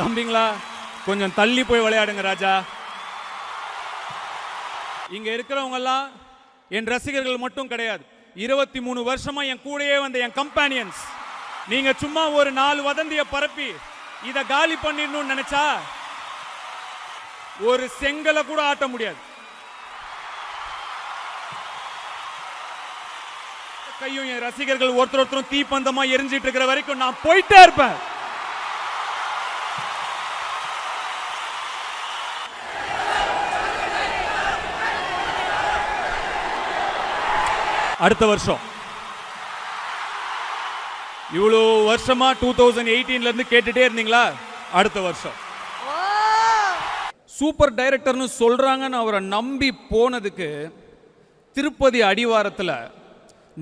தம்பிங்களா கொஞ்சம் தள்ளி போய் விளையாடுங்க ராஜா. இங்க இருக்கிறவங்கெல்லாம் என் ரசிகர்கள் மட்டும் கிடையாது. இருபத்தி மூணு வருஷமா என் கூடயே வந்த என் கம்பானியன்ஸ் நீங்க சும்மா ஒரு நாலு வதந்திய பரப்பி இதை காலி பண்ணிடணும்னு நினைச்சா ஒரு செங்கலை கூட ஆட்ட முடியாது. கையும் என் ரசிகர்கள் ஒருத்தர் ஒருத்தரும் தீப்பந்தமா எரிஞ்சிட்டு இருக்கிற வரைக்கும் நான் போயிட்டே இருப்பேன். அடுத்த வருஷம். இவ்வளோ வருஷமா டூ தௌசண்ட் எயிட்டீன்ல இருந்து கேட்டுட்டே இருந்தீங்களா? அடுத்த வருஷம். சூப்பர் டைரக்டர்னு சொல்றாங்கன்னு அவரை நம்பி போனதுக்கு திருப்பதி அடிவாரத்தில்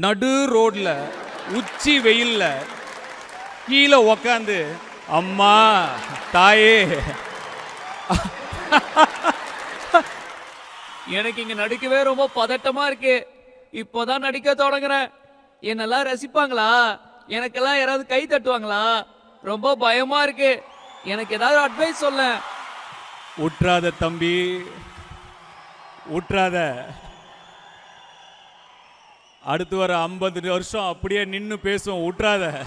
நடு ரோட்ல உச்சி வெயில்ல கீழே உக்காந்து அம்மா தாயே. எனக்கு இங்க நடிக்கவே ரொம்ப பதட்டமா இருக்கு. இப்போதான் நடிக்க தொடங்குறேன். என்னெல்லாம் ரசிப்பாங்களா? எனக்கெல்லாம் யாராவது கை தட்டுவாங்களா? ரொம்ப பயமா இருக்கு. எனக்கு ஏதாவது அட்வைஸ் சொல்ல உற்றாத தம்பி உற்றாத. அடுத்து வர ஐம்பது வருஷம் அப்படியே நின்னு பேசும் உற்றாத.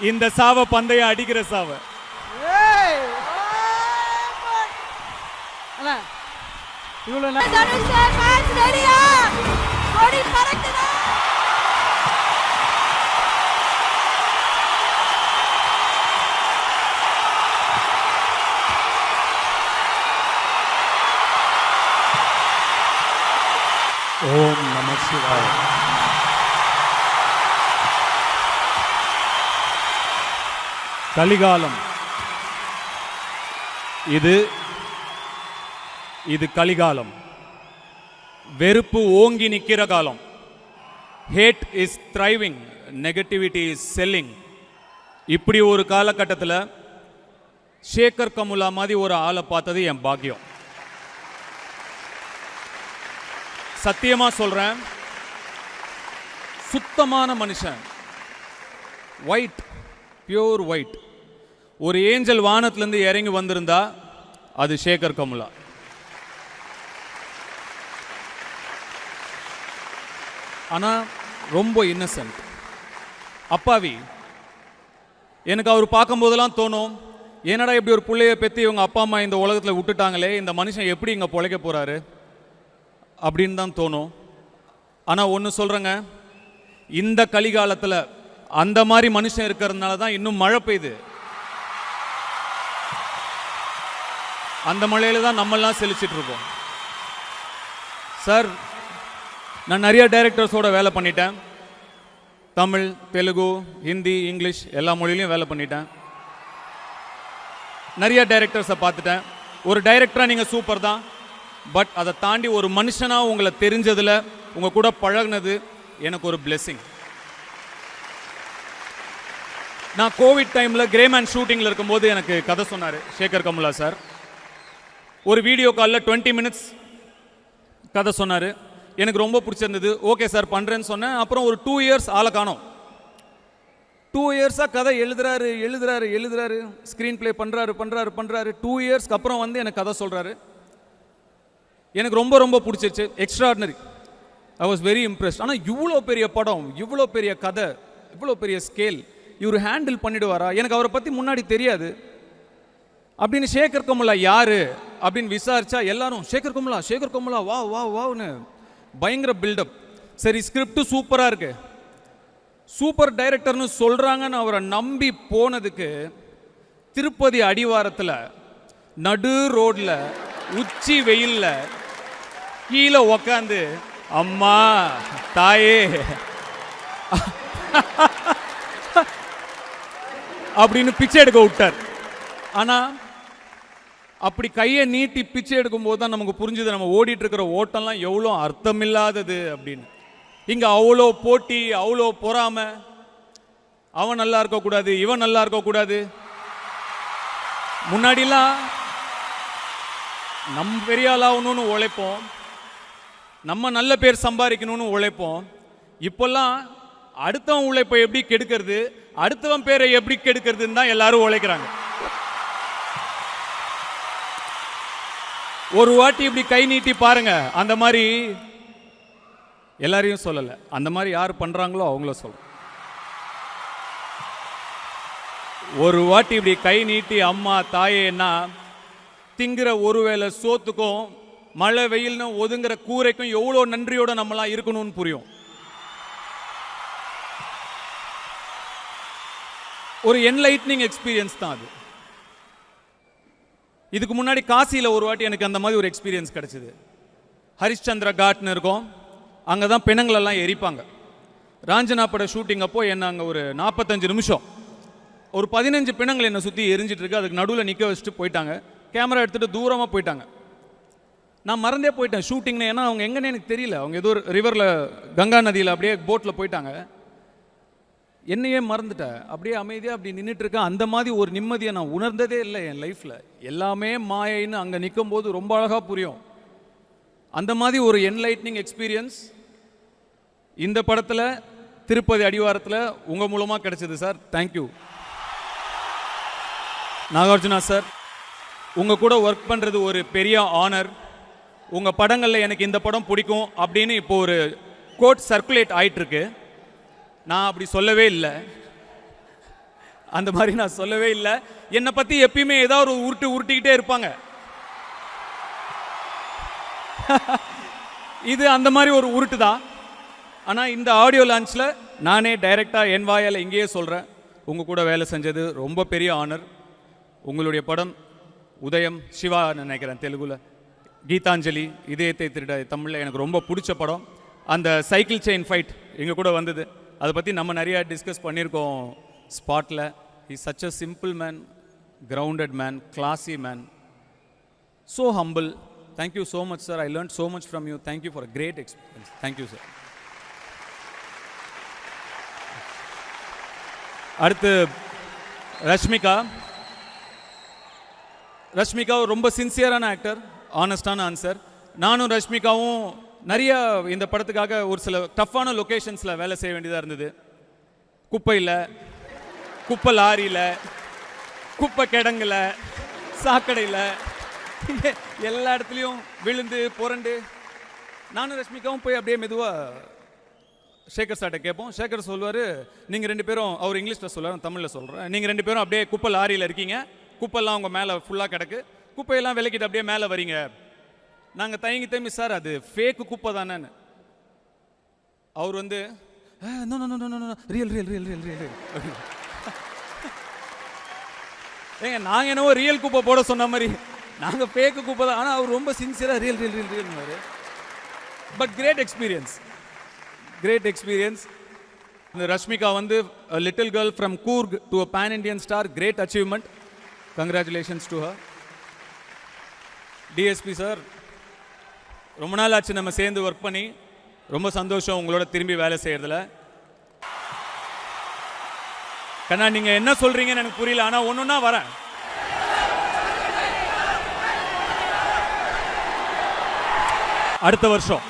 இந்த சாவ பந்தயம் அடிக்கிற சாவ. இவ்வளோ ஓம் நம சிவாய. கலிகாலம். இது இது கலிகாலம். வெறுப்பு ஓங்கி நிற்கிற காலம். Hate is thriving negativity is selling இப்படி ஒரு காலகட்டத்தில் ஷேகர் கமுலா மாதிரி ஒரு ஆளை பார்த்தது என் பாக்கியம். சத்தியமாக சொல்கிறேன் சுத்தமான மனுஷன். ஒயிட் பியூர் ஒயிட் ஒரு ஏஞ்சல் வானத்துலேருந்து இறங்கி வந்திருந்தா அது சேகர் கமுலா. ஆனால் ரொம்ப இன்னசென்ட் அப்பாவி எனக்கு அவர் பார்க்கும்போதெல்லாம் தோணும் என்னடா இப்படி ஒரு பிள்ளைய பற்றி இவங்க அப்பா அம்மா இந்த உலகத்தில் விட்டுட்டாங்களே இந்த மனுஷன் எப்படி இங்கே பிழைக்க போகிறாரு அப்படின்னு தான் தோணும். ஆனால் ஒன்று சொல்கிறேங்க இந்த கலிகாலத்தில் அந்த மாதிரி மனுஷன் இருக்கிறதுனால தான் இன்னும் மழை பெய்யுது. அந்த மழையில் தான் நம்மெல்லாம் செழிச்சிட்ருக்கோம் சார் நான் நிறைய டைரக்டர்ஸோட வேலை பண்ணிட்டேன். தமிழ் தெலுங்கு ஹிந்தி இங்கிலீஷ் எல்லா மொழியிலையும் வேலை பண்ணிட்டேன். நிறைய டைரக்டர்ஸை பார்த்துட்டேன். ஒரு டைரக்டராக நீங்கள் சூப்பர் தான். பட் அதை தாண்டி ஒரு மனுஷனாக உங்களை தெரிஞ்சதில் உங்கள் கூட பழகுனது எனக்கு ஒரு பிளெஸ்ஸிங் நான் கோவிட் டைமில் கிரேமேன் ஷூட்டிங்கில் இருக்கும்போது எனக்கு கதை சொன்னார் சேகர் கமுலா சார். ஒரு வீடியோ காலில் டுவெண்ட்டி மினிட்ஸ் கதை சொன்னார். எனக்கு ரொம்ப பிடிச்சிருந்தது. ஓகே சார் பண்ணுறேன்னு சொன்னேன். அப்புறம் ஒரு டூ இயர்ஸ் ஆளை காணோம். டூ இயர்ஸாக கதை எழுதுறாரு எழுதுறாரு எழுதுறாரு. ஸ்க்ரீன் ப்ளே பண்ணுறாரு பண்ணுறாரு பண்ணுறாரு டூ இயர்ஸ்க்கு அப்புறம் வந்து எனக்கு கதை சொல்கிறாரு எனக்கு ரொம்ப ரொம்ப பிடிச்சிருச்சு. Extraordinary I was very impressed ஆனால் இவ்வளோ பெரிய படம் இவ்வளோ பெரிய கதை இவ்வளோ பெரிய ஸ்கேல் இவர் ஹேண்டில் பண்ணிடுவாரா? எனக்கு அவரை பற்றி முன்னாடி தெரியாது. அப்படின்னு சேகர் கமலா யாரு? அப்படின்னு விசாரிச்சா எல்லாரும் சேகர் கமலா சேகர் கமலா வா வா வான்னு பயங்கர பில்டப் சரி ஸ்கிரிப்ட் சூப்பராக இருக்கு. சூப்பர் டைரக்டர்னு சொல்கிறாங்கன்னு அவரை நம்பி போனதுக்கு திருப்பதி அடிவாரத்தில் நடு ரோட்டில் உச்சி வெயிலில் கீழே உக்காந்து அம்மா தாயே. அப்படின்னு பிச்சை எடுக்க விட்டார். ஆனால் அப்படி கையை நீட்டி பிச்சை எடுக்கும்போது தான் நமக்கு புரிஞ்சுது நம்ம ஓடிட்டு இருக்கிற ஓட்டம்லாம் எவ்வளோ அர்த்தமில்லாதது அப்படின்னு. இங்கே அவ்வளோ போட்டி அவ்வளோ பொறாமை. அவன் நல்லா இருக்கக்கூடாது இவன் நல்லா இருக்கக்கூடாது. முன்னாடிலாம் நம் பெரிய ஆளாகணும்னு உழைப்போம் நம்ம நல்ல பேர் சம்பாதிக்கணும்னு உழைப்போம். இப்போல்லாம் அடுத்தவன் உழைப்பை எப்படி கெடுக்கிறது அடுத்தவன் பேரை எப்படி கெடுக்கிறதுன்னு தான் எல்லாரும் உழைக்கிறாங்க. ஒரு வாட்டி இப்படி கை நீட்டி பாருங்க. அந்த மாதிரி எல்லாரையும் சொல்லல. அந்த மாதிரி யார் பண்றாங்களோ அவங்கள சொல்ல ஒரு வாட்டி இப்படி கை நீட்டி அம்மா தாயேன்னா திங்கிற ஒருவேளை சோத்துக்கும் மழை வெயில்னு ஒதுங்குற கூரைக்கும் எவ்வளோ நன்றியோட நம்மலாம் இருக்கணும்னு புரியும். ஒரு என்லைட்னிங் எக்ஸ்பீரியன்ஸ் தான் அது. இதுக்கு முன்னாடி காசியில் ஒரு வாட்டி எனக்கு அந்த மாதிரி ஒரு எக்ஸ்பீரியன்ஸ் கிடைச்சிது. ஹரிஷ்சந்திர காட்னு இருக்கும். அங்கே தான் பிணங்களெல்லாம் எரிப்பாங்க. ராஞ்சனா பட ஷூட்டிங் அப்போ என்ன அங்கே ஒரு நாற்பத்தஞ்சு நிமிஷம். ஒரு பதினஞ்சு பிணங்கள் என்னை சுற்றி எரிஞ்சிட்ருக்கு அதுக்கு நடுவில் நிற்க வச்சுட்டு போயிட்டாங்க. கேமரா எடுத்துகிட்டு தூரமாக போயிட்டாங்க. நான் மறந்தே போயிட்டேன். ஷூட்டிங்னு ஏன்னா அவங்க எங்கன்னு எனக்கு தெரியல. அவங்க ஏதோ ஒரு ரிவரில் கங்கா நதியில் அப்படியே போட்டில் போயிட்டாங்க. என்னையே மறந்துட்டேன். அப்படியே அமைதியாக அப்படி நின்றுட்டு இருக்கேன் அந்த மாதிரி ஒரு நிம்மதியை நான் உணர்ந்ததே இல்லை என் லைஃப்பில் எல்லாமே மாயைன்னு அங்கே நிற்கும் போது ரொம்ப அழகாக புரியும். அந்த மாதிரி ஒரு என்லைட்னிங் எக்ஸ்பீரியன்ஸ் இந்த படத்தில் திருப்பதி அடிவாரத்தில் உங்கள் மூலமாக கிடைச்சது சார் தேங்க்யூ நாகார்ஜுனா சார் உங்கள் கூட ஒர்க் பண்ணுறது ஒரு பெரிய ஆனர் உங்கள் படங்களில் எனக்கு இந்த படம் பிடிக்கும் அப்படின்னு இப்போ ஒரு கோட் சர்க்குலேட் ஆயிட்டிருக்கு. நான் அப்படி சொல்லவே இல்லை. அந்த மாதிரி நான் சொல்லவே இல்லை. என்னை பற்றி எப்பயுமே ஏதாவது ஒரு உருட்டு உருட்டிக்கிட்டே இருப்பாங்க. இது அந்த மாதிரி ஒரு உருட்டு தான். ஆனால் இந்த ஆடியோ லான்ச்சில் நானே டைரெக்டாக என் வாயால் இங்கேயே சொல்கிறேன் உங்கள் கூட வேலை செஞ்சது ரொம்ப பெரிய ஆனர் உங்களுடைய படம் உதயம் சிவா நினைக்கிறேன் தெலுங்குல. கீதாஞ்சலி இதயத்தை திருட தமிழில் எனக்கு ரொம்ப பிடிச்ச படம். அந்த சைக்கிள் செயின் ஃபைட் எங்கள் கூட வந்தது. அதை பற்றி நம்ம நிறையா டிஸ்கஸ் பண்ணியிருக்கோம் ஸ்பாட்டில் is such a simple man grounded man classy man so humble thank you so much sir I learn so much from you thank you for you for a great experience. அடுத்து ரஷ்மிகா. ரஷ்மிகா ரொம்ப சின்சியரான actor ஆனஸ்டான answer நானும் ரஷ்மிகாவும் நிறைய இந்த படத்துக்காக ஒரு சில டஃப்பான லொக்கேஷன்ஸில் வேலை செய்ய வேண்டியதாக இருந்தது. குப்பையில் குப்பை லாரியில் குப்பை கிடங்கில் சாக்கடையில் எல்லா இடத்துலையும் விழுந்து புரண்டு. நானும் ரஷ்மிகாவும் போய் அப்படியே மெதுவாக சேகர் சார்ட்ட கேட்போம். சேகர் சொல்லுவார் நீங்கள் ரெண்டு பேரும் அவர் இங்கிலீஷில் சொல்லுவார் தமிழில் சொல்கிறேன் நீங்கள் ரெண்டு பேரும் அப்படியே குப்பை லாரியில் இருக்கீங்க. குப்பைலாம் உங்கள் மேலே ஃபுல்லாக கிடக்கு. குப்பையெல்லாம் விலக்கிட்டு அப்படியே மேலே வரீங்க. நாங்கள் தயங்கி தம்பி சார் அது ஃபேக்கு குப்பை தானேன்னு. அவர் வந்து real real real real real ஏங்க நாங்கள் என்னவோ ரியல் குப்பை போட சொன்ன மாதிரி நாங்கள் ஃபேக்கு குப்பை தான் ஆனால் அவர் ரொம்ப சின்சியராக real real real real but great experience great experience இந்த ரஷ்மிகா வந்து little girl from Coorg to a pan Indian star great achievement congratulations to her DSP sir ரொம்ப நாள் ஆச்சு நம்ம சேர்ந்து ஒர்க் பண்ணி. ரொம்ப சந்தோஷம் உங்களோட திரும்பி வேலை செய்கிறதுல கண்ணா நீங்கள் என்ன சொல்கிறீங்கன்னு எனக்கு புரியல ஆனால் ஒன்று ஒன்றா வரேன். அடுத்த வருஷம்.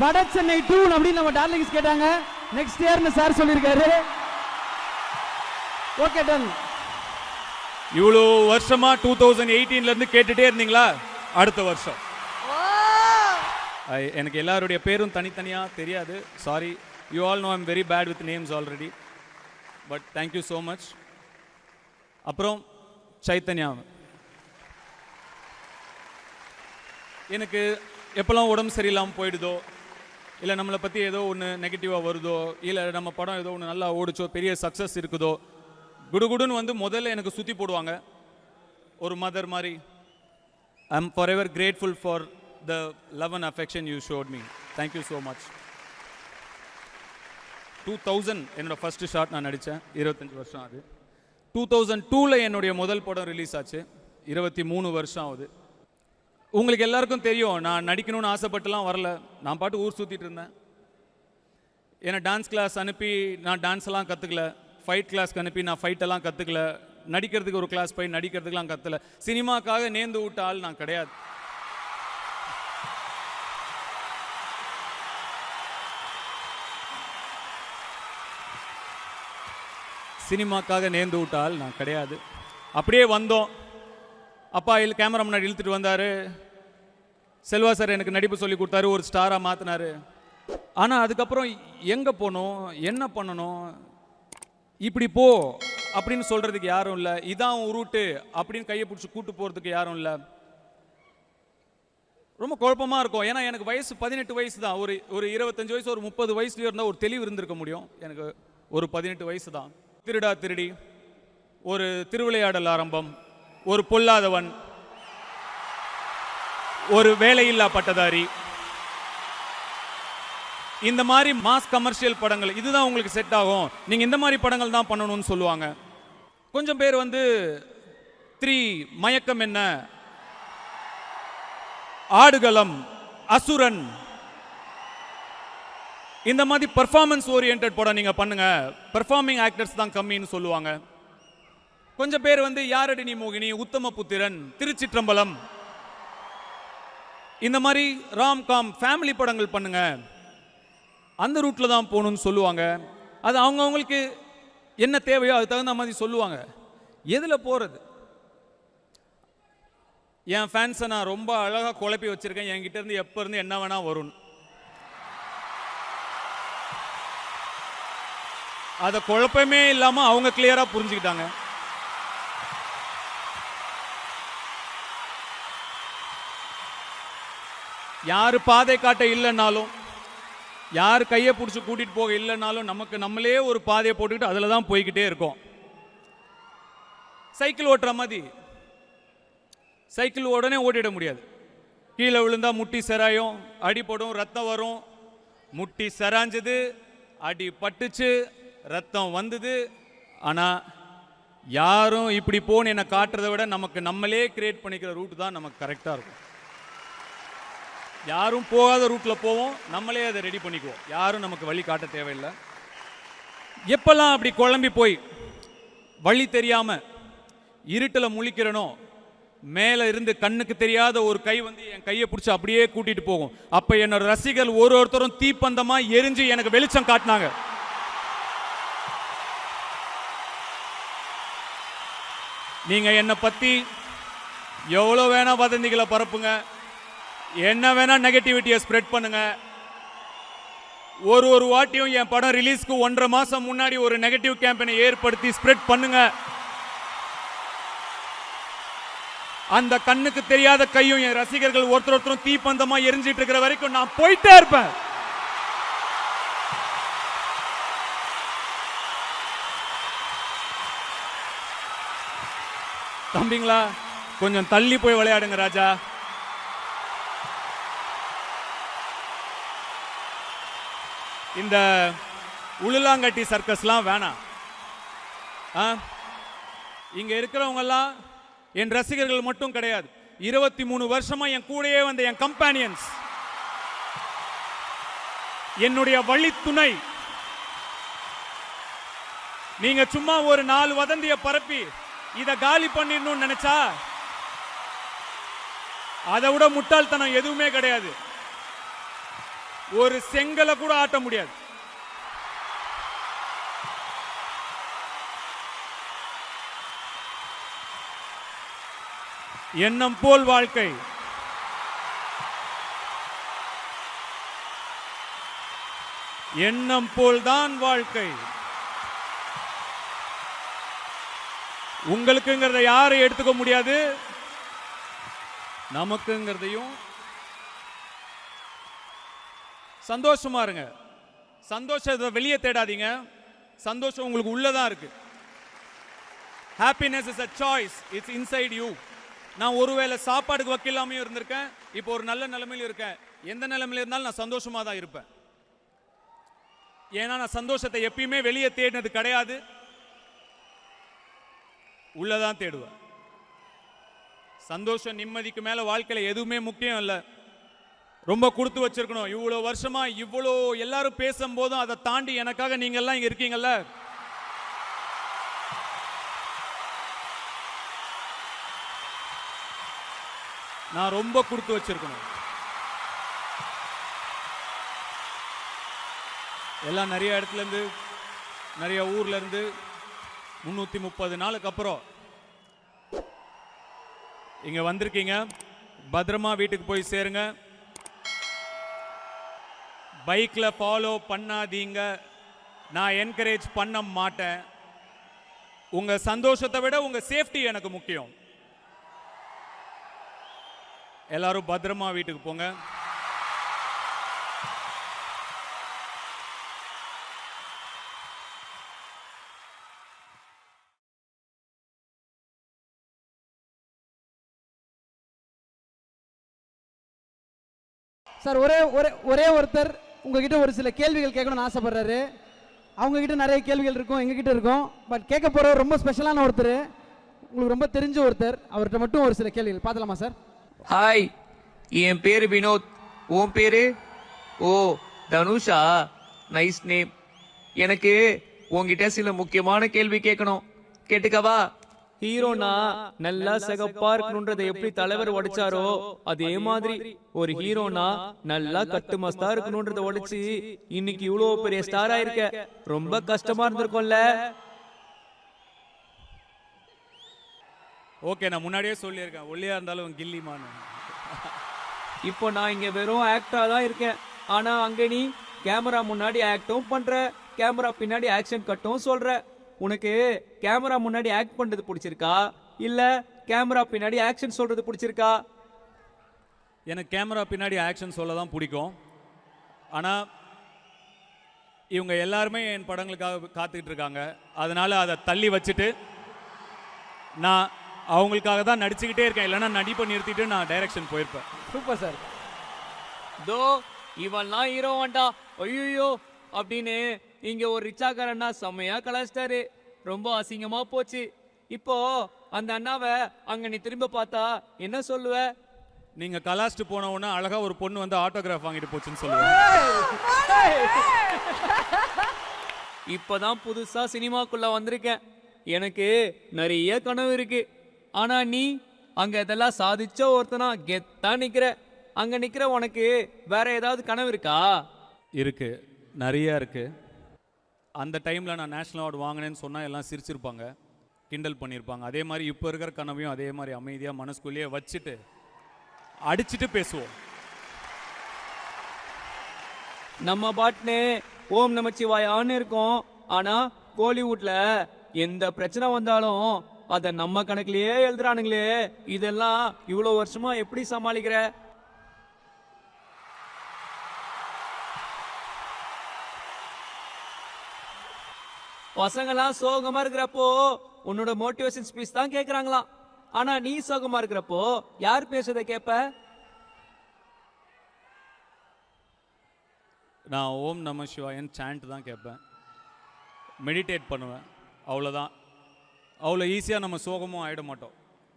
வட சென்னை டூ அப்படின்னு நம்ம டார்லிங்ஸ் கேட்டாங்க. நெக்ஸ்ட் இயர்னு சார் சொல்லியிருக்காரு. ஓகே டன் இவ்வளோ வருஷமா டூ தௌசண்ட் எயிட்டீன்ல இருந்து கேட்டுட்டே இருந்தீங்களா? அடுத்த வருஷம். எனக்கு எல்லாருடைய பேரும் தனித்தனியா தெரியாது. Sorry you all know I'm very bad with names already but thank you so much அப்புறம் சைத்தன்யா. எனக்கு எப்போல்லாம் உடம்பு சரியில்லாமல் போயிடுதோ இல்லை நம்மளை பற்றி ஏதோ ஒன்று நெகட்டிவாக வருதோ இல்லை நம்ம படம் ஏதோ ஒன்று நல்லா ஓடிச்சோ பெரிய சக்ஸஸ் இருக்குதோ குடுகுடுன்னு வந்து முதல்ல எனக்கு சுற்றி போடுவாங்க. ஒரு மதர் மாதிரி. I am forever grateful for the love and affection you showed me thank you so much two thousand என்னோடய ஃபஸ்ட்டு ஷாட் நான் நடித்தேன் இருபத்தஞ்சி வருஷம் அது டூ தௌசண்ட் டூவில் என்னுடைய முதல் படம் ரிலீஸ் ஆச்சு. இருபத்தி மூணு வருஷம் ஆகுது. உங்களுக்கு எல்லாருக்கும் தெரியும் நான் நடிக்கணும்னு ஆசைப்பட்டுலாம் வரல. நான் பாட்டு ஊர் சுற்றிட்டு இருந்தேன். என்னை டான்ஸ் கிளாஸ் அனுப்பி நான் டான்ஸ் எல்லாம் கற்றுக்கல ஃபைட் கிளாஸ்க்கு அனுப்பி நான் ஃபைட்டெல்லாம் கற்றுக்கல நடிக்கிறதுக்கு ஒரு கிளாஸ் போய் நடிக்கிறதுக்கெலாம் கற்றுல சினிமாக்காக நேர்ந்து விட்ட ஆள் நான் கிடையாது. சினிமாக்காக நேர்ந்து விட்ட ஆள் நான் கிடையாது. அப்படியே வந்தோம். அப்பா இல் கேமரா முன்னாடி இழுத்துட்டு வந்தார். செல்வா சார் எனக்கு நடிப்பு சொல்லி கொடுத்தாரு. ஒரு ஸ்டாராக மாற்றினார் ஆனால் அதுக்கப்புறம் எங்கே போகணும் என்ன பண்ணணும்? இப்படி போ அப்படின்னு சொல்கிறதுக்கு யாரும் இல்லை. இதான் உன் ரூட்டு அப்படின்னு கையை பிடிச்சி கூட்டு போகிறதுக்கு யாரும் இல்லை. ரொம்ப குழப்பமாக இருக்கும். ஏன்னா எனக்கு வயசு பதினெட்டு வயசு தான். ஒரு ஒரு இருபத்தஞ்சு வயசு ஒரு முப்பது வயசுலேயே இருந்தால் ஒரு தெளிவு இருந்திருக்க முடியும். எனக்கு ஒரு பதினெட்டு வயசு தான். திருடா திருடி ஒரு திருவிளையாடல் ஆரம்பம் ஒரு பொல்லாதவன் ஒரு வேலையில்லா பட்டதாரி இந்த மாதிரி மாஸ் கமர்ஷியல் படங்கள் இதுதான் உங்களுக்கு செட் ஆகும். நீங்க இந்த மாதிரி படங்கள் தான் பண்ணணும்னு சொல்லுவாங்க. கொஞ்சம் பேர் வந்து த்ரீ மயக்கம் என்ன? ஆடுகளம் அசுரன். இந்த மாதிரி பர்ஃபார்மன்ஸ் ஓரியன்ட் படம் நீங்க பண்ணுங்க. பெர்ஃபார்மிங் ஆக்டர்ஸ் தான் கம்மின்னு சொல்லுவாங்க. கொஞ்சம் பேர் வந்து யாரடி நீ மோகினி? உத்தம புத்திரன் திருச்சிற்றம்பலம். இந்த மாதிரி ராம் காம் ஃபேமிலி படங்கள் பண்ணுங்க. அந்த ரூட்டில் தான் போகணும்னு சொல்லுவாங்க. அது அவங்கவுங்களுக்கு என்ன தேவையோ அது தகுந்த மாதிரி சொல்லுவாங்க. எதில் போகிறது என் ஃபேன்ஸை நான் ரொம்ப அழகாக குழப்பி வச்சுருக்கேன். என்கிட்டேருந்து எப்போருந்து எப்போ இருந்து என்ன வேணால் வரும் அதை குழப்பமே இல்லாமல் அவங்க கிளியராக புரிஞ்சுக்கிட்டாங்க. யார் பாதை காட்ட இல்லைன்னாலும் யார் கையை பிடிச்சி கூட்டிட்டு போக இல்லைனாலும் நமக்கு நம்மளே ஒரு பாதையை போட்டுக்கிட்டு அதில் தான் போய்கிட்டே இருக்கோம். சைக்கிள் ஓட்டுற மாதிரி. சைக்கிள் உடனே ஓட்டிட முடியாது. கீழே விழுந்தா முட்டி செராயும் அடிப்படும் ரத்தம் வரும். முட்டி செராஞ்சது அடி பட்டுச்சு ரத்தம் வந்தது. ஆனால் யாரும் இப்படி போன்னு என்னை காட்டுறதை விட நமக்கு நம்மளே கிரியேட் பண்ணிக்கிற ரூட் தான் நமக்கு கரெக்டாக இருக்கும். யாரும் போகாத ரூட்டில் போவோம். நம்மளே அதை ரெடி பண்ணிக்குவோம். யாரும் நமக்கு வழி காட்ட தேவையில்லை. எப்பெல்லாம் அப்படி குழம்பி போய் வழி தெரியாம இருட்டில் முழிக்கிறனோ மேலே இருந்து கண்ணுக்கு தெரியாத ஒரு கை வந்து என் கையை பிடிச்சி அப்படியே கூட்டிட்டு போகும். அப்ப என்னோட ரசிகர்கள் ஒரு ஒருத்தரும் தீப்பந்தமா எரிஞ்சு எனக்கு வெளிச்சம் காட்டினாங்க. நீங்க என்னை பத்தி எவ்வளோ வேணா வதந்திகளை பரப்புங்க. என்ன வேணா நெகட்டிவிட்டியை ஸ்ப்ரெட் பண்ணுங்க. ஒரு ஒரு வாட்டியும் என் படம் ரிலீஸ்க்கு ஒன்றரை மாசம் முன்னாடி ஒரு நெகட்டிவ் கேம்பெயினை ஏற்படுத்தி ஸ்ப்ரெட் பண்ணுங்க. அந்த கண்ணுக்கு தெரியாத கையும் என் ரசிகர்கள் ஒருத்தர் ஒருத்தரும் தீப்பந்தமா எரிஞ்சிட்டு இருக்கிற வரைக்கும் நான் போயிட்டே இருப்பேன். தம்பிங்களா கொஞ்சம் தள்ளி போய் விளையாடுங்க ராஜா. இந்த உளுலாங்கட்டி சர்க்கஸ்லாம் வேணாம். ஆ? இங்கே இருக்கிறவங்க என் ரசிகர்கள் மட்டும் கிடையாது. இருபத்தி மூணு வருஷமா என் கூடயே வந்த என் கம்பானியன்ஸ் என்னுடைய வழித்துணை நீங்க சும்மா ஒரு நாலு வதந்திய பரப்பி இத காலி பண்ணிடணும்னு நினைச்சா அதை விட முட்டாள்தனம் எதுவுமே கிடையாது. ஒரு செங்கலை கூட ஆட்ட முடியாது. எண்ணம் போல் வாழ்க்கை. எண்ணம் போல்தான் வாழ்க்கை. உங்களுக்குங்கிறத யாரும் எடுத்துக்க முடியாது. நமக்குங்கிறதையும் சந்தோஷமா இருங்க. சந்தோஷத்தை வெளியே தேடாதீங்க. சந்தோஷம் உங்களுக்கு உள்ளதான் இருக்கு. Happiness is a choice it's inside you நான் ஒருவேளை சாப்பாடுக்கு வக்கில்லாமையும் இருந்திருக்கேன். இப்போ ஒரு நல்ல நிலைமையில் இருக்கேன். எந்த நிலைமையில் இருந்தாலும் நான் சந்தோஷமாக தான் இருப்பேன். ஏன்னா நான் சந்தோஷத்தை எப்பயுமே வெளியே தேடினது கிடையாது. உள்ளதான் தேடுவேன். சந்தோஷம் நிம்மதிக்கு மேலே வாழ்க்கையில் எதுவுமே முக்கியம் இல்லை. ரொம்ப கொடுத்து வச்சிருக்கணும். இவ்வளோ வருஷமா இவ்வளோ எல்லாரும் பேசும்போதும் அதை தாண்டி எனக்காக நீங்கள்லாம் இங்கே இருக்கீங்கல்ல? நான் ரொம்ப கொடுத்து வச்சிருக்கணும். எல்லாம் நிறைய இடத்துல இருந்து நிறைய ஊர்ல இருந்து முந்நூற்றி முப்பது நாளுக்கு அப்புறம். இங்கே வந்திருக்கீங்க. பத்திரமா வீட்டுக்கு போய் சேருங்க. பைக்கில் ஃபாலோ பண்ணாதீங்க. நான் என்கரேஜ் பண்ண மாட்டேன். உங்கள் சந்தோஷத்தை விட உங்கள் சேஃப்டி எனக்கு முக்கியம். எல்லாரும் பத்திரமா வீட்டுக்கு போங்க. சார் ஒரே ஒரே ஒரே ஒருத்தர் உங்ககிட்ட ஒரு சில கேள்விகள் கேட்கணும்னு ஆசைப்படுறாரு. அவங்ககிட்ட நிறைய கேள்விகள் இருக்கும் எங்ககிட்ட இருக்கும். பட் கேட்க போகிற ரொம்ப ஸ்பெஷலான ஒருத்தர். உங்களுக்கு ரொம்ப தெரிஞ்ச ஒருத்தர். அவர்கிட்ட மட்டும் ஒரு சில கேள்விகள். பார்த்தலாமா சார் ஹாய் என் பேர் வினோத். உன் பேர்? ஓ தனுஷா? நைஸ் நேம் எனக்கு உங்ககிட்ட சில முக்கியமான கேள்வி கேட்கணும். கேட்டுக்கவா? ஹீரோனா நல்லா சிகப்பா இருக்கணுன்றதை எப்படி தலைவர் உடைச்சாரோ அதே மாதிரி ஒரு ஹீரோனா நல்லா கட்டு மஸ்தா இருக்கணுன்றத உடைச்சு இன்னைக்கு இவ்வளவு பெரிய ஸ்டார் ஆயிருக்க ரொம்ப கஷ்டமா இருந்திருக்கும்ல. ஓகே நான் முன்னாடியே சொல்லியிருக்கேன். ஒல்லியா இருந்தாலும் கில்லிமான்னு இப்போ நான் இங்க வெறும் ஆக்டரா தான் இருக்கேன். ஆனா அங்க நீ கேமரா முன்னாடி ஆக்டும் பண்ற. கேமரா பின்னாடி ஆக்ஷன் கட்டும் சொல்ற. உனக்கு கேமரா முன்னாடி ஆக்ட் பண்றது பிடிச்சிருக்கா? இல்ல கேமரா பின்னாடி ஆக்ஷன் சொல்றது பிடிச்சிருக்கா? எனக்கு கேமரா பின்னாடி ஆக்ஷன் சொல்ல தான் பிடிக்கும். ஆனால் இவங்க எல்லாருமே என் படங்களுக்காக காத்துக்கிட்டு இருக்காங்க. அதனால அதை தள்ளி வச்சுட்டு நான் அவங்களுக்காக தான் நடிச்சுக்கிட்டே இருக்கேன். இல்லைன்னா நடிப்பை நிறுத்திட்டு நான் டைரக்ஷன் போயிருப்பேன். Super sir. தோ இவன்லாம் ஹீரோ வேண்டா ஐயோ அப்படின்னு இங்க ஒரு ரிச்சாக்காரண்ணா செம்மையா கலாச்சிட்டாரு ரொம்ப அசிங்கமா போச்சு. இப்போ அந்த அண்ணாவை அங்க நீ திரும்ப பார்த்தா என்ன சொல்லுவ? நீங்கள் கலாஸ்ட்டு போன உடனே அழகாக ஒரு பொண்ணு வந்து ஆட்டோகிராஃப் வாங்கிட்டு போச்சுன்னு சொல்லுவேன் இப்பதான் புதுசா சினிமாக்குள்ள வந்திருக்கேன். எனக்கு நிறைய கனவு இருக்கு. ஆனா நீ அங்க இதெல்லாம் சாதிச்ச ஒருத்தனா கெத்தா நிக்கிற. அங்க நிக்கிற உனக்கு வேற ஏதாவது கனவு இருக்கா? இருக்கு. நிறைய இருக்கு. அந்த டைமில் நான் நேஷ்னல் அவார்டு வாங்கினேன்னு சொன்னால் எல்லாம் சிரிச்சிருப்பாங்க. கிண்டல் பண்ணியிருப்பாங்க அதே மாதிரி இப்போ இருக்கிற கனவையும் அதே மாதிரி அமைதியாக மனசுக்குள்ளேயே வச்சுட்டு அடிச்சிட்டு பேசுவோம். நம்ம பாட்னு ஓம் நமச்சிவாயான்னு இருக்கோம். ஆனால் கோலிவுட்டில் எந்த பிரச்சனை வந்தாலும் அதை நம்ம கணக்குலயே எழுதுறானுங்களே. இதெல்லாம் இவ்வளோ வருஷமா எப்படி சமாளிக்கிற? பசங்கெல்லாம் சோகமா இருக்கிறப்போ உன்னோட மோட்டிவேஷன் ஸ்பீச் தான் கேக்குறாங்களாம். ஆனா நீ சோகமா இருக்கிறப்போ யார் பேசுறத கேப்ப? நான் ஓம் நம சிவாயன் சாண்ட் தான் கேட்பேன் மெடிடேட் பண்ணுவேன். அவ்வளோதான் அவ்வளோ ஈஸியாக நம்ம சோகமும் ஆயிட மாட்டோம்.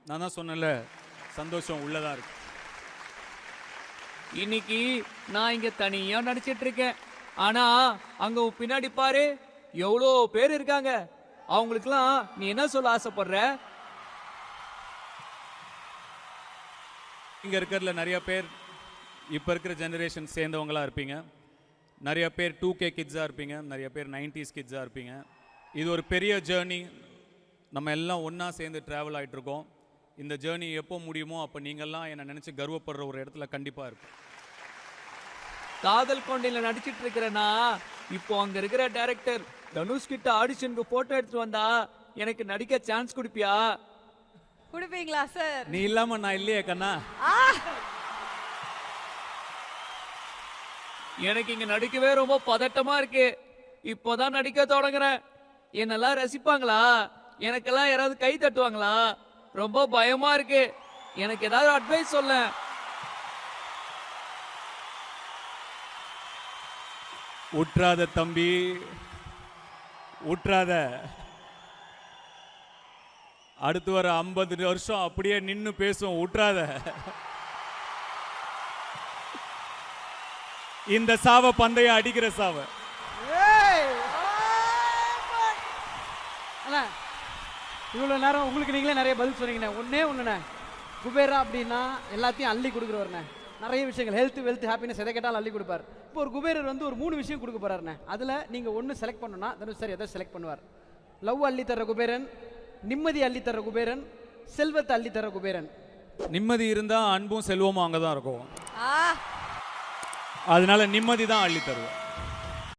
நான் தான் சொன்னேன்ல சந்தோஷம் உள்ளதாக இருக்கு. இன்னைக்கு நான் இங்க தனியா நடிச்சிட்டு இருக்கேன். ஆனா அங்க பின்னாடி பாரு எவ்வளோ பேர் இருக்காங்க? அவங்களுக்குலாம் நீ என்ன சொல்ல ஆசைப்படுற? இங்கே இருக்கிறதுல நிறைய பேர் இப்போ இருக்கிற ஜெனரேஷன் சேர்ந்தவங்களா இருப்பீங்க. நிறைய பேர் டூ கே கிட்ஸாக இருப்பீங்க. நிறைய பேர் நைன்டிஸ் கிட்ஸாக இருப்பீங்க. இது ஒரு பெரிய ஜேர்னி நம்ம எல்லாம் ஒன்றா சேர்ந்து ட்ராவல் ஆகிட்ருக்கோம் இந்த ஜேர்னி எப்போ முடியுமோ அப்போ நீங்கள்லாம் என்னை நினச்சி கர்வப்படுற ஒரு இடத்துல கண்டிப்பாக இருப்பேன் காதல் கொண்டையில நடிச்சிட்டு இருக்கிறேன்னா இப்போ அங்க இருக்கிற டைரக்டர் தனுஷ் கிட்ட ஆடிஷனுக்கு போட்டோ எடுத்துட்டு வந்தா எனக்கு நடிக்க சான்ஸ் கொடுப்பியா? குடுப்பீங்களா சார் நீ இல்லாமல் நான் இல்லையே கண்ணா. எனக்கு இங்க நடிக்கவே ரொம்ப பதட்டமா இருக்கு. இப்போதான் நடிக்க தொடங்குறேன். என்னெல்லாம் ரசிப்பாங்களா? எனக்கெல்லாம் யாராவது கை தட்டுவாங்களா? ரொம்ப பயமா இருக்கு. எனக்கு ஏதாவது அட்வைஸ் சொல்ல உற்றாத தம்பி உற்றாத அடுத்து வர ஐம்பது வருஷம் அப்படியே நின்று பேசுவோம் உற்றாத இந்த சாவ பந்தயம் அடிக்கிற சாவ. அண்ணா இவ்வளோ நேரம் உங்களுக்கு நீங்களே நிறைய பதில் சொன்னீங்கண்ணே. ஒன்றே ஒன்றுண்ணே குபேரா அப்படின்னா எல்லாத்தையும் அள்ளி கொடுக்குறவர்ண்ணே. நிறைய விஷயங்கள். ஹெல்த் வெல்த் ஹாப்பினஸ் எதை கேட்டாலும் அள்ளி கொடுப்பார். இப்போ ஒரு குபேரர் வந்து ஒரு மூணு விஷயம் கொடுக்க போறாருண்ணே. அதில் நீங்கள் ஒன்று செலக்ட் பண்ணணும்னா தனுஷ் எதை செலக்ட் பண்ணுவார்? லவ் அள்ளி தர குபேரன் நிம்மதி அள்ளி தர குபேரன் செல்வத்தை அள்ளி தர குபேரன். நிம்மதி இருந்தால் அன்பும் செல்வமும் அங்கே தான் இருக்கும் அதனால நிம்மதி தான் அள்ளி தருவோம்.